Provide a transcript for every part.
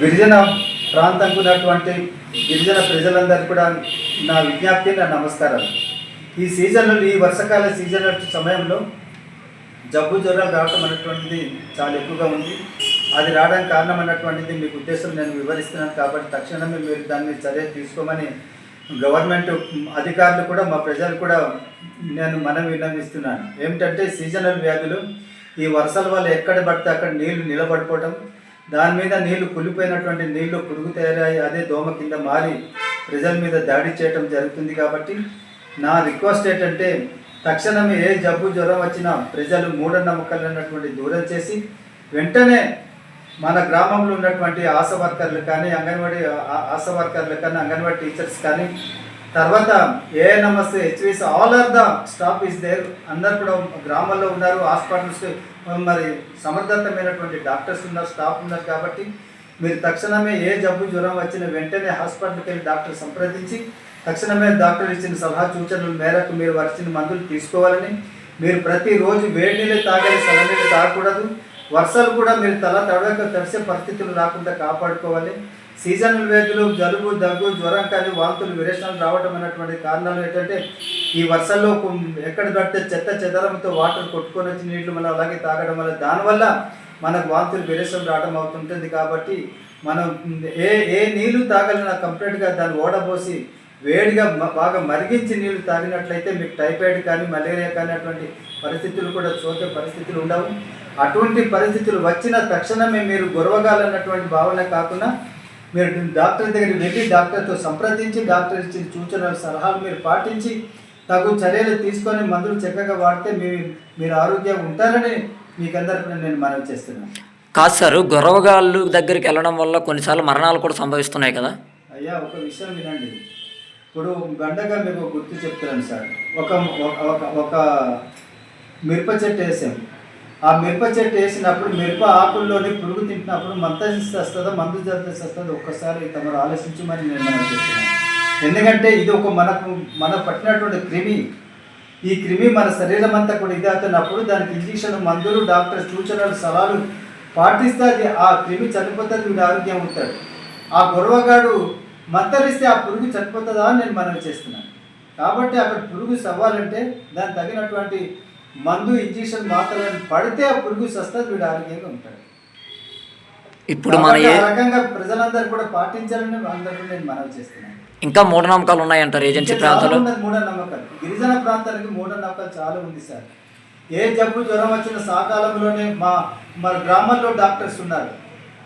గిరిజన ప్రాంతంకు ఉన్నటువంటి గిరిజన ప్రజలందరికీ కూడా నా విజ్ఞప్తి నా నమస్కారం ఈ సీజన్లో ఈ వర్షాకాల సీజన్ సమయంలో జబ్బు జ్వరాలు రావటం అనేటువంటిది చాలా ఎక్కువగా ఉంది. అది రావడానికి కారణం అన్నటువంటిది మీకు ఉద్దేశం నేను వివరిస్తున్నాను కాబట్టి తక్షణమే మీరు దాన్ని చర్య తీసుకోమని గవర్నమెంట్ అధికారులు కూడా మా ప్రజలు కూడా నేను మనం విన్నవిస్తున్నాను. ఏమిటంటే సీజనల్ వ్యాధులు ఈ వర్షాల వల్ల ఎక్కడ పడితే అక్కడ నీళ్ళు నిలబడిపోవటం దాని మీద నీళ్ళు కుళ్ళిపోయినటువంటి నీళ్ళు పురుగు తయారయ్యి అదే దోమ కింద మారి ప్రజల మీద దాడి చేయటం జరుగుతుంది కాబట్టి నా రిక్వెస్ట్ ఏంటంటే తక్షణమే ఏ జబ్బు జ్వరం వచ్చినా ప్రజలు మూఢనమ్మకాలు అన్నటువంటి దూరం చేసి వెంటనే మన గ్రామంలో ఉన్నటువంటి ఆశా వర్కర్లు కానీ అంగన్వాడీ ఆశ ఆశా వర్కర్లు కానీ అంగన్వాడీ టీచర్స్ కానీ తర్వాత ANMs HVs all are the staff is there. అందరు కూడా గ్రామాల్లో ఉన్నారు హాస్పిటల్స్. మరి సమర్థతమైనటువంటి డాక్టర్స్ ఉన్నారు స్టాఫ్ ఉన్నారు కాబట్టి మీరు తక్షణమే ఏ జబ్బు జ్వరం వచ్చిన వెంటనే హాస్పిటల్కి వెళ్ళి డాక్టర్ సంప్రదించి తక్షణమే డాక్టర్ ఇచ్చిన సలహా సూచనల మేరకు మీరు వచ్చిన మందులు తీసుకోవాలని. మీరు ప్రతిరోజు వేడి నీళ్ళు తాగాలి చల్లనీళ్ళు తాగకూడదు. వర్షాలు కూడా మీరు తల తడవక తడిసే పరిస్థితులు రాకుండా కాపాడుకోవాలి. సీజనల్ వ్యాధులు జలుబు దగ్గు జ్వరం కానీ వాంతులు విరేచనాలు రావడం అనేటువంటి కారణాలు ఏంటంటే ఈ వర్షాల్లో ఎక్కడ పడితే చెత్త చెదరంతో వాటర్ కొట్టుకొని వచ్చి నీళ్ళు మనం అలాగే తాగడం వల్ల దానివల్ల మనకు వాంతులు విరేచనం రావడం అవుతుంటుంది కాబట్టి మనం ఏ ఏ నీళ్ళు తాగాలన్నా కంప్లీట్గా దాన్ని ఓడబోసి వేడిగా బాగా మరిగించి నీళ్ళు తాగినట్లయితే మీకు టైఫాయిడ్ కానీ మలేరియా కానీ అటువంటి పరిస్థితులు కూడా సోకే పరిస్థితులు ఉండవు. అటువంటి పరిస్థితులు వచ్చిన తక్షణమే మీరు గొరవగాలన్నటువంటి భావన కాకుండా మీరు డాక్టర్ దగ్గరికి వెళ్ళి డాక్టర్తో సంప్రదించి డాక్టర్ ఇచ్చిన సూచనలు సలహాలు మీరు పాటించి తగు చర్యలు తీసుకొని మందులు చక్కగా వాడితే మీ మీరు ఆరోగ్యంగా ఉంటారని మీకందరికీ నేను మనవి చేస్తున్నాను. కాదు సార్ గొర్రవగాళ్ళు దగ్గరికి వెళ్ళడం వల్ల కొన్నిసార్లు మరణాలు కూడా సంభవిస్తున్నాయి కదా? అయ్యా ఒక విషయం వినండి. ఇప్పుడు గండగా మీకు గుర్తు చెప్తున్నాను సార్. ఒక ఒక మిరప చెట్టు వేసాం. ఆ మిరప చెట్టు వేసినప్పుడు మిరప ఆకుల్లోని పురుగు తింటున్నప్పుడు మంత వస్తుందో మందు జరిగితే వస్తుందో ఒక్కసారి తమరు ఆలోచించమని మరి మనం చేస్తున్నాను ఎందుకంటే ఇది ఒక మనకు మన పట్టినటువంటి క్రిమి. ఈ క్రిమి మన శరీరం అంతా కూడా ఇదవుతున్నప్పుడు దానికి ఇంజక్షన్ మందులు డాక్టర్ సూచనలు సలహాలు పాటిస్తే అది ఆ క్రిమి చనిపోతుంది వీడు ఆరోగ్యం అవుతాడు ఆ గొడవగాడు మంతరిస్తే ఆ పురుగు చనిపోతుందా అని నేను మనవి చేస్తున్నాను. కాబట్టి అక్కడ పురుగు సవ్వాలంటే దానికి తగినటువంటి మందు ఇంజక్షన్ మాత్రలను పడితే ఆ పురుగు సస్తుంది వీడు ఆరోగ్యంగా ఉంటాడు. ఇప్పుడు మన ఏ రకంగా ప్రజలందరూ కూడా పాటించాలని అందరూ నేను మనవి చేస్తున్నాను. ఇంకా మూఢనమ్మకాలు ఉన్నాయంటారు ఏజెన్సీ ప్రాంతాలు? మూఢనమ్మకాలు గిరిజన ప్రాంతానికి మూఢనమ్మకాలు చాలా ఉంది సార్. ఏ జబ్బు జ్వరం వచ్చిన సకాలంలోనే మా మన గ్రామంలో డాక్టర్స్ ఉన్నారు.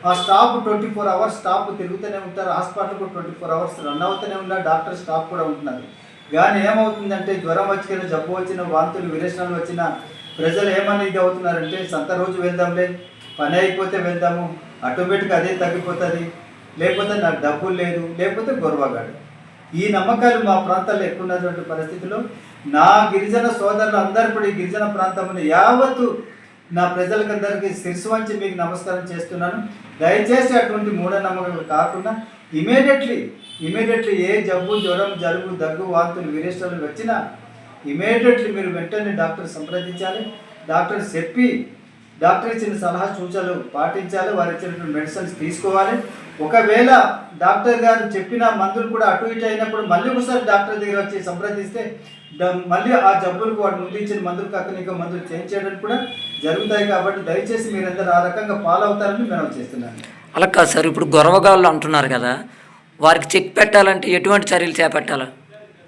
ఆ staff twenty four hours staff తిరుగుతూనే ఉంటారు. హాస్పిటల్కు ట్వంటీ ఫోర్ అవర్స్ రన్ అవుతూనే ఉన్నారు. డాక్టర్ స్టాఫ్ కూడా ఉంటున్నారు. కానీ ఏమవుతుందంటే జ్వరం వచ్చిన జబ్బు వచ్చిన వాంతులు విరేచనాలు వచ్చిన ప్రజలు ఏమని ఇది అవుతున్నారంటే సంత రోజు వెళ్దాంలే పని అయిపోతే వెళ్దాము ఆటోమేటిక్ అదే తగ్గిపోతుంది. లేకపోతే నాకు డబ్బులు లేదు లేకపోతే గొర్వగాడు ఈ నమ్మకాలు మా ప్రాంతాల్లో ఎక్కువ ఉన్నటువంటి పరిస్థితిలో నా గిరిజన సోదరులు అందరు కూడా ఈ గిరిజన ప్రాంతంలో యావత్తు నా ప్రజలకందరికీ శిరసు వంచి మీకు నమస్కారం చేస్తున్నాను. దయచేసి అటువంటి మూఢనమ్మకాలు కాకుండా ఇమీడియట్లీ ఇమీడియట్లీ ఏ జబ్బు జ్వరం జలుబు దగ్గు వాంతులు విరేచనాలు వచ్చినా ఇమీడియట్లీ మీరు వెంటనే డాక్టర్ సంప్రదించాలి. డాక్టర్ చెప్పి డాక్టర్ ఇచ్చిన సలహా సూచనలు పాటించాలి. వారు ఇచ్చినటువంటి మెడిసిన్స్ తీసుకోవాలి. ఒకవేళ డాక్టర్ గారు చెప్పిన మందులు కూడా అటు ఇటు అయినప్పుడు మళ్ళీ ఒకసారి డాక్టర్ దగ్గర వచ్చి సంప్రదిస్తే మళ్ళీ ఆ జబ్బులకు వాడు ముందు ఇచ్చిన మందులు కాకుండా ఇంకా మందులు చేంజ్ చేయడానికి కూడా జరుగుతాయి కాబట్టి దయచేసి మీరందరూ ఆ రకంగా ఫాలో అవుతారని మనం చేస్తున్నాను. అలా కాదు సార్ ఇప్పుడు గొరవగాళ్ళు అంటున్నారు కదా వారికి చెక్ పెట్టాలంటే ఎటువంటి చర్యలు చేపట్టాలి?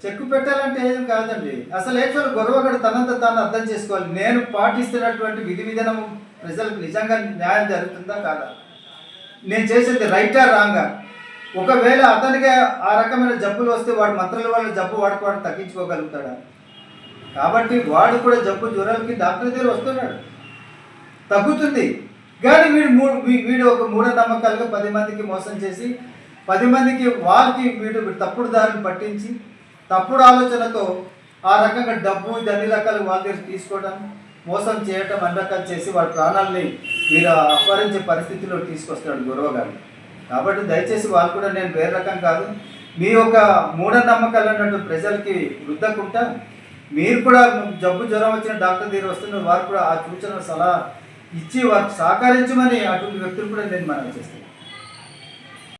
చెక్కు పెట్టాలంటే ఏం కాదండి. అసలు యాక్చువల్ గొడవగడు తనంత తాను అర్థం చేసుకోవాలి. నేను పాటిస్తున్నటువంటి విధి విధానం ప్రజలకు నిజంగా న్యాయం జరుగుతుందా కాదా? నేను చేసేది రైటా రాంగా? ఒకవేళ అతనికి ఆ రకమైన జబ్బులు వస్తే వాడు మంత్రుల వల్ల జబ్బు వాడుకోవడం వాడు తగ్గించుకోగలుగుతాడా? కాబట్టి వాడు కూడా జబ్బు జ్వరాలకి డాక్టర్ దగ్గర వస్తున్నాడు. తగ్గుతుంది. కానీ వీడు మూడు వీడు ఒక మూఢనమ్మకాలుగా పది మందికి మోసం చేసి పది మందికి వాళ్ళకి వీడు తప్పుడు దారిని పట్టించి తప్పుడు ఆలోచనతో ఆ రకంగా డబ్బు ఇది అన్ని రకాలు వాళ్ళ దగ్గర తీసుకోవడం మోసం చేయటం అన్ని రకాలు చేసి వాళ్ళ ప్రాణాలని వీరు అపహరించే పరిస్థితిలో తీసుకొస్తాడు గురవగారు కాబట్టి దయచేసి వాళ్ళు కూడా నేను వేరే రకం కాదు మీ యొక్క మూఢనమ్మకాలు అన్నట్టు ప్రజలకి వృద్ధకుంటా మీరు కూడా జబ్బు జ్వరం వచ్చిన డాక్టర్ దగ్గర వస్తున్న వారు కూడా ఆ సూచన సలహా ఇచ్చి వారికి సహకరించమని అటువంటి వ్యక్తులు కూడా నేను మనం చేస్తాను